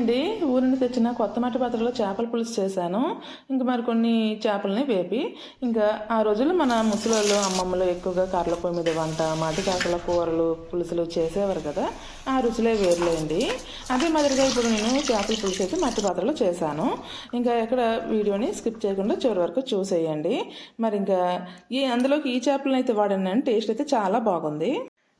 అండి ఊరి నుండి తెచ్చిన కొత్త మట్టి పాత్రలో చేపల పులుసు చేశాను. ఇంకా మరి కొన్ని చేపలని వేపి ఇంకా ఆ రోజుల్లో మన ముసలోళ్ళు అమ్మమ్మలు ఎక్కువగా కర్రల పొయ్యి మీద వంట మట్టి కాకల కూరలు పులుసులు చేసేవారు కదా ఆ రుచులే వేరులేండి. అదే మాదిరిగా ఇప్పుడు నేను చేపల పులుసు అయితే మట్టి పాత్రలో చేశాను. ఇంకా ఎక్కడ వీడియోని స్కిప్ చేయకుండా చివరి వరకు చూసేయండి. మరి ఇంకా ఈ అందులోకి ఈ చేపలను అయితే వాడాను టేస్ట్ అయితే చాలా బాగుంది.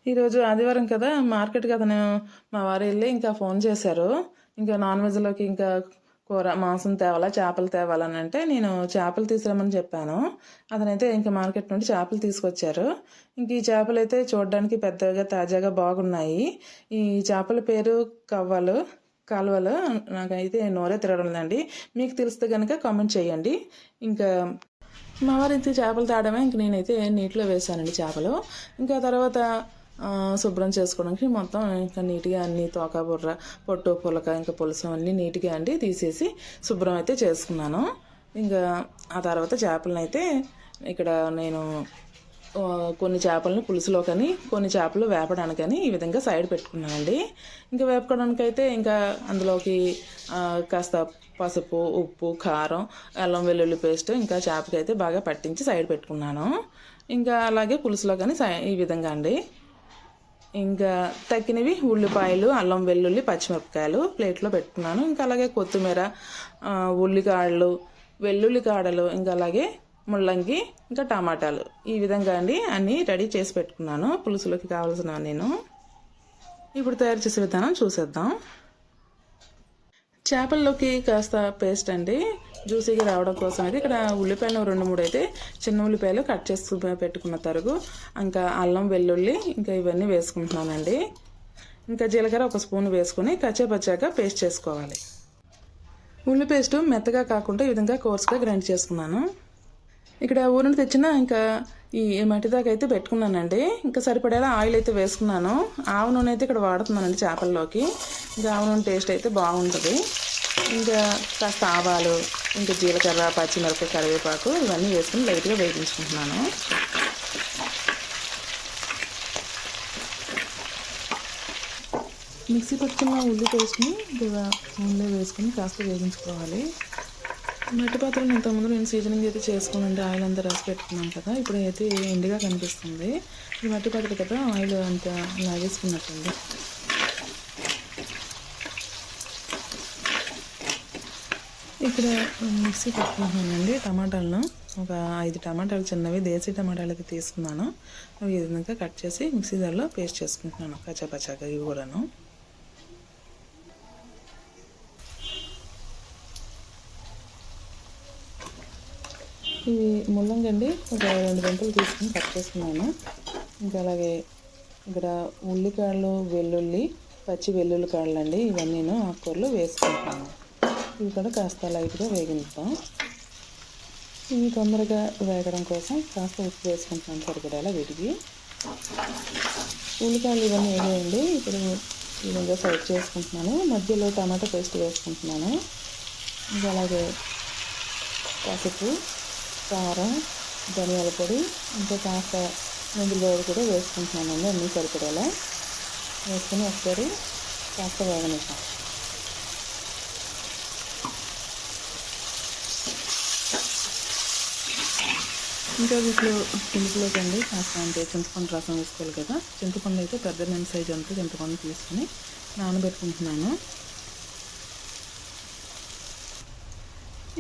ఈరోజు ఆదివారం కదా మార్కెట్కి అతను మా వారు వెళ్ళి ఇంకా ఫోన్ చేశారు. ఇంకా నాన్ వెజ్లోకి ఇంకా కూర మాంసం తేవాలా చేపలు తేవాలని అంటే నేను చేపలు తీసుకురమ్మని చెప్పాను. అతనైతే ఇంకా మార్కెట్ నుండి చేపలు తీసుకొచ్చారు. ఇంక ఈ చేపలు అయితే చూడడానికి పెద్దగా తాజాగా బాగున్నాయి. ఈ చేపల పేరు కవ్వలు కాలువలు నాకైతే నోరే తిరగడండి మీకు తెలిస్తే కనుక కామెంట్ చేయండి. ఇంకా మా వారి చేపలు తాడమే ఇంక నేనైతే నీటిలో వేసానండి చేపలు. ఇంకా తర్వాత శుభ్రం చేసుకోవడానికి మొత్తం ఇంకా నీట్గా అన్ని తోక బుర్ర పొట్టు పులక ఇంకా పులుసు అన్నీ నీట్గా అండి తీసేసి శుభ్రం అయితే చేసుకున్నాను. ఇంకా ఆ తర్వాత చేపలను అయితే ఇక్కడ నేను కొన్ని చేపలను పులుసులోకని కొన్ని చేపలు వేపడానికని ఈ విధంగా సైడ్ పెట్టుకున్నానండి. ఇంకా వేపుకోవడానికి అయితే ఇంకా అందులోకి కాస్త పసుపు ఉప్పు కారం అల్లం వెల్లుల్లి పేస్ట్ ఇంకా చేపకైతే బాగా పట్టించి సైడ్ పెట్టుకున్నాను. ఇంకా అలాగే పులుసులో కానీ ఈ విధంగా అండి. ఇంకా తగ్గినవి ఉల్లిపాయలు అల్లం వెల్లుల్లి పచ్చిమిరపకాయలు ప్లేట్లో పెట్టుకున్నాను. ఇంకా అలాగే కొత్తిమీర ఉల్లికాడలు వెల్లుల్లి కాడలు ఇంకా అలాగే ముల్లంగి ఇంకా టమాటాలు. ఈ విధంగా అండి అన్నీ రెడీ చేసి పెట్టుకున్నాను. పులుసులోకి కావాల్సిన నేను. ఇప్పుడు తయారు చేసే విధానం చూసేద్దాం. చేపల్లోకి కాస్త పేస్ట్ అండి. జ్యూసీగా రావడం కోసం అయితే ఇక్కడ ఉల్లిపాయలు రెండు మూడు అయితే చిన్న ఉల్లిపాయలు కట్ చేసి పెట్టుకున్న తరుగు ఇంకా అల్లం వెల్లుల్లి ఇంకా ఇవన్నీ వేసుకుంటున్నానండి. ఇంకా జీలకర్ర ఒక స్పూన్ వేసుకుని కచ్చేపచ్చాక పేస్ట్ చేసుకోవాలి. ఉల్లి పేస్ట్ మెత్తగా కాకుండా ఈ విధంగా కోర్స్గా గ్రైండ్ చేసుకున్నాను. ఇక్కడ ఊరిని తెచ్చిన ఇంకా ఈ మట్టి దాకా అయితే పెట్టుకున్నానండి. ఇంకా సరిపడేలా ఆయిల్ అయితే వేసుకున్నాను. ఆవు నూనె అయితే ఇక్కడ వాడుతున్నానండి చేపల్లోకి. ఇంకా ఆవు నూనె టేస్ట్ అయితే బాగుంటుంది. ఇంకా కాస్త ఆవాలు ఇంకా జీలకర్ర పచ్చిమిరపకాయ కరివేపాకు ఇవన్నీ వేసుకుని లైట్గా వేయించుకుంటున్నాను. మిక్సీ పట్టుకున్న ఉల్లి పేస్ట్ని ఇంకా వేసుకుని కాస్త వేగించుకోవాలి మట్టి పాత్రను ఇంతకుముందు నేను సీజనింగ్ అయితే చేసుకోనండి ఆయిల్ అంతా రాసి పెట్టుకున్నాను కదా ఇప్పుడు అయితే ఎండిగా కనిపిస్తుంది. ఈ మట్టి పాత్ర కదా ఆయిల్ అంతా లాగేసుకున్నట్టుంది. ఇక్కడ మిక్సీ పెట్టుకుంటున్నానండి టమాటాలను. ఒక ఐదు టమాటాలు చిన్నవి దేశీ టమాటాలు తీసుకున్నాను. అవి ఈ విధంగా కట్ చేసి మిక్సీ దారిలో పేస్ట్ చేసుకుంటున్నాను కచ్చాపచ్చాక ఇవి కూడాను. ఇవి ముల్లంగి అండి ఒక రెండు గంటలు తీసుకుని కట్ చేసుకున్నాను. ఇంకా అలాగే ఇక్కడ ఉల్లికాయలు వెల్లుల్లి పచ్చి వెల్లుల్లి కాడలు అండి ఇవన్నీ నేను ఆకుకూరలు వేసుకుంటాను ఇవి కూడా కాస్త లైట్గా వేగిస్తాం ఇవి తొందరగా వేగడం కోసం కాస్త ఉప్పు వేసుకుంటాం సరిపడేలా వీటికి ఉల్లిపాయలు ఇవన్నీ వేయండి ఇప్పుడు ఈ విధంగా సైడ్ చేసుకుంటున్నాను. మధ్యలో టమాటా పేస్ట్ వేసుకుంటున్నాను. ఇంకా అలాగే పసుపు కారం ధనియాల పొడి ఇంకా కాస్త మెంతుల పొడి కూడా వేసుకుంటున్నానండి అన్నీ సరిపడేలా. వేసుకుని ఒకసారి కాస్త వేగనిస్తాను ఇంకా వీటిలో ఇందులోకి అండి కాస్త అంటే చింతపండు రసం వేసుకోవాలి కదా. చింతపండు అయితే పెద్ద నేను సైజ్ అంతా చింతపండు తీసుకుని నానబెట్టుకుంటున్నాను.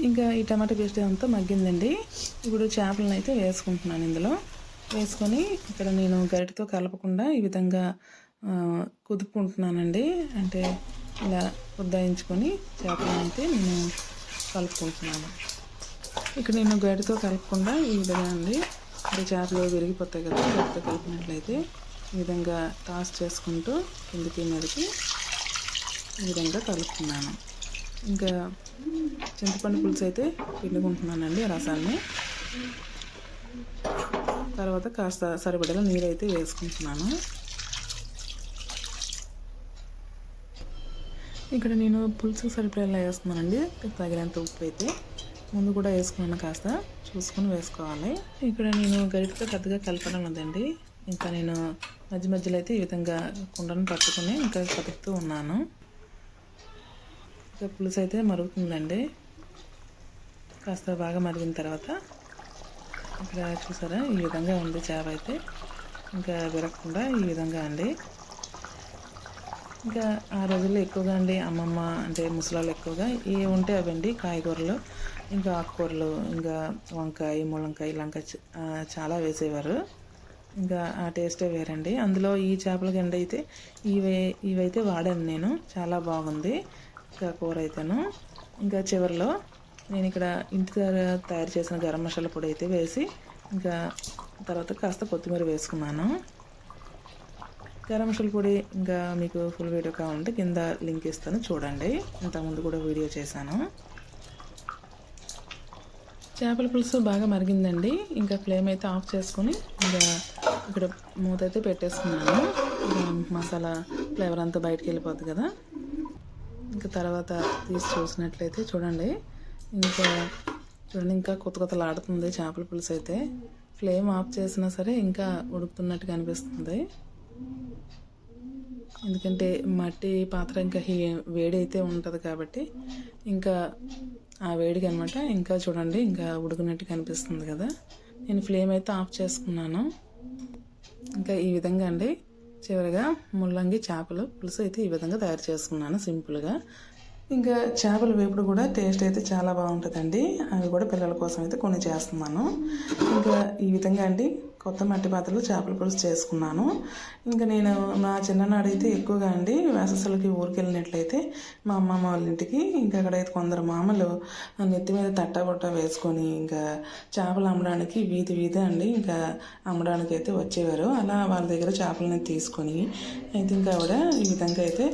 ఇంకా ఈ టమాటా పేస్ట్ అంతా మగ్గిందండి. ఇప్పుడు చేపలను అయితే వేసుకుంటున్నాను ఇందులో. వేసుకొని ఇక్కడ నేను గరిటతో కలపకుండా ఈ విధంగా కుదుపుకుంటున్నానండి. అంటే ఇలా ఉద్దాయించుకొని చేపలను అయితే నేను కలుపుకుంటున్నాను. ఇక్కడ నేను గడితో కలపకుండా ఈ విధంగా అండి అంటే జార్లో విరిగిపోతాయి కదా గడితో కలిపినట్లయితే ఈ విధంగా టాస్ చేసుకుంటూ కిందికి మీదకి ఈ విధంగా కలుపుతున్నాను. ఇంకా చింతపండు పులుసు అయితే పిండుకుంటున్నానండి రసాన్ని. తర్వాత కాస్త సరిపడేలా నీరు అయితే వేసుకుంటున్నాను. ఇక్కడ నేను పులుసు సరిపడేలా వేస్తున్నానండి తగినంత ఉప్పు అయితే ముందు కూడా వేసుకున్నాను కాస్త చూసుకొని వేసుకోవాలి. ఇక్కడ నేను గరిటతో పెద్దగా కలపడం లేదండి. ఇంకా నేను మధ్య మధ్యలో అయితే ఈ విధంగా కుండను పట్టుకొని ఇంకా కదుపుతూ ఉన్నాను. ఇంకా పులుసు అయితే మరుగుతుందండి. కాస్త బాగా మరిగిన తర్వాత ఇక్కడ చూసారా? ఈ విధంగా ఉంది చేప అయితే. ఇంకా విరగకుండా ఈ విధంగా అండి. ఇంకా ఆ రోజుల్లో ఎక్కువగా అండి అమ్మమ్మ అంటే ముసలాళ్ళు ఎక్కువగా ఏ ఉంటే అవండి కాయగూరలు. ఇంకా ఆకుకూరలు ఇంకా వంకాయ ములంకాయ లంకాయ చాలా వేసేవారు. ఇంకా ఆ టేస్టే వేరండి. అందులో ఈ చేపల గండి అయితే ఇవే ఇవైతే వాడాను నేను. చాలా బాగుంది. ఇంకా కూర అయితేను. ఇంకా చివరిలో నేను ఇక్కడ ఇంటి దగ్గర తయారు చేసిన గరం మసాలా పొడి అయితే వేసి ఇంకా తర్వాత కాస్త కొత్తిమీర వేసుకున్నాను. గరం మసాలా పొడి ఇంకా మీకు ఫుల్ వీడియో కావాలంటే కింద లింక్ ఇస్తాను. చూడండి. ఇంతకుముందు కూడా వీడియో చేశాను. చేపల పులుసు బాగా మరిగిందండి. ఇంకా ఫ్లేమ్ అయితే ఆఫ్ చేసుకొని ఇంకా ఇక్కడ మూత అయితే పెట్టేసుకున్నాను. మసాలా ఫ్లేవర్ అంతా బయటకు వెళ్ళిపోద్ది కదా. ఇంకా తర్వాత తీసి చూసినట్లయితే చూడండి. ఇంకా చూడండి ఇంకా కొత్త కొత్తలాడుతుంది చేపల పులుసు అయితే. ఫ్లేమ్ ఆఫ్ చేసినా సరే ఇంకా ఉడుకుతున్నట్టుగా అనిపిస్తుంది. ఎందుకంటే మట్టి పాత్ర ఇంకా హీ వేడి అయితే ఉంటుంది కాబట్టి ఇంకా ఆ వేడికి అనమాట ఇంకా చూడండి ఇంకా ఉడికినట్టు కనిపిస్తుంది కదా. నేను ఫ్లేమ్ అయితే ఆఫ్ చేసుకున్నాను. ఇంకా ఈ విధంగా అండి చివరిగా ముల్లంగి చేపలు పులుసు అయితే ఈ విధంగా తయారు చేసుకున్నాను సింపుల్గా. ఇంకా చేపల వేపుడు కూడా టేస్ట్ అయితే చాలా బాగుంటుందండి. అవి కూడా పిల్లల కోసం అయితే కొన్ని చేస్తున్నాను. ఇంకా ఈ విధంగా అండి కొత్త మట్టి పాత్రలో చేపల పులుసు చేసుకున్నాను. ఇంకా నేను మా చిన్ననాడు అయితే ఎక్కువగా అండి వేససలకి ఊరికి వెళ్ళినట్లయితే మా అమ్మమ్మ వాళ్ళ ఇంటికి ఇంకా అక్కడైతే కొందరు మామలు నెత్తి మీద తట్ట బొట్ట వేసుకొని ఇంకా చేపలు అమ్మడానికి వీధి వీధి అండి. ఇంకా అమ్మడానికి అయితే వచ్చేవారు. అలా వాళ్ళ దగ్గర చేపలని తీసుకొని అయితే ఇంకా ఆవిడ ఈ విధంగా అయితే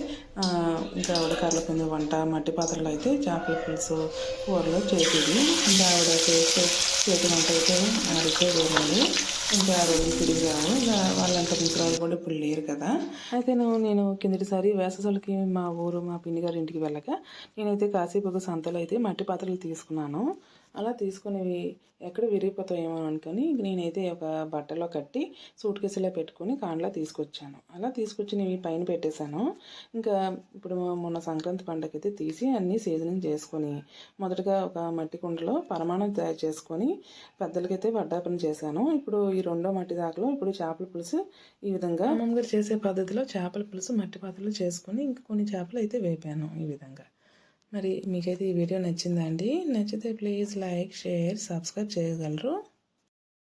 ఇంకా ఆవిడ కర్ల కింద వంట మట్టి పాత్రలో అయితే చేపల పులుసు కూరలు చేసేది. ఇంకా ఆవిడ చేసే చేతి వంట అయితే ఆడితే వేరండి ఇంకా ఆ రోజు తిరిగి రాము ఇంకా వాళ్ళంత ముసరాలు కూడా ఇప్పుడు లేరు కదా. అయితే నేను కిందటిసారి వేససలకి మా ఊరు మా పిన్ని గారి ఇంటికి వెళ్ళక నేనైతే కాసేపు సంతలో అయితే మట్టి పాత్రలు తీసుకున్నాను. అలా తీసుకునేవి ఎక్కడ విరిగిపోతాయేమో అనుకొని నేనైతే ఒక బట్టలో కట్టి సూట్ కేసులో పెట్టుకొని కాండ్లా తీసుకొచ్చాను. అలా తీసుకొచ్చినవి పైన పెట్టేశాను. ఇంకా ఇప్పుడు మొన్న సంక్రాంతి పండగకైతే తీసి అన్నీ సీజనింగ్ చేసుకొని మొదటగా ఒక మట్టి కుండలో పరమాణం తయారు చేసుకొని పెద్దలకైతే వడ్డాపన చేశాను. ఇప్పుడు ఈ రెండో మట్టి దాకలో ఇప్పుడు చేపల పులుసు ఈ విధంగా అమ్మమ్మ చేసే పద్ధతిలో చేపల పులుసు మట్టి పాత్రలు చేసుకొని ఇంకా కొన్ని చేపలు అయితే వేపాను ఈ విధంగా. మరి మీకైతే ఈ వీడియో నచ్చిందా అండి? నచ్చితే ప్లీజ్ లైక్ షేర్ సబ్స్క్రైబ్ చేయగలరు.